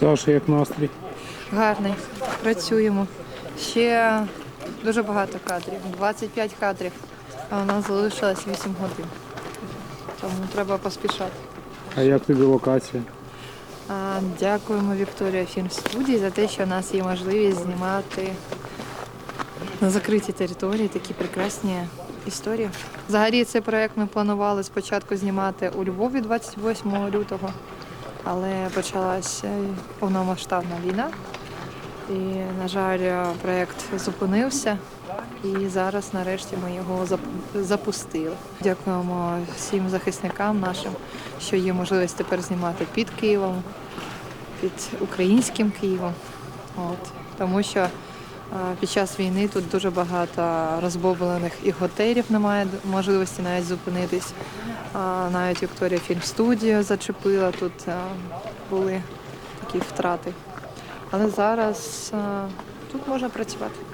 Саша, як настрій? Гарний. Працюємо. Ще дуже багато кадрів. 25 кадрів. А у нас залишилось 8 годин. Тому треба поспішати. А як тобі локація? А, Дякуємо Вікторія Фільм студії за те, що у нас є можливість знімати на закритій території такі прекрасні історії. Взагалі цей проект ми планували спочатку знімати у Львові 28 лютого, але почалася повномасштабна війна. І, на жаль, проект зупинився. І зараз нарешті ми його запустили. Дякуємо всім захисникам нашим, що є можливість тепер знімати під Києвом, під українським Києвом. От. Тому що е, під час війни тут дуже багато розбоблених і готелів, немає можливості навіть зупинитись. Навіть Вікторія Фільм Студіо зачепила, тут були такі втрати. Але зараз тут можна працювати.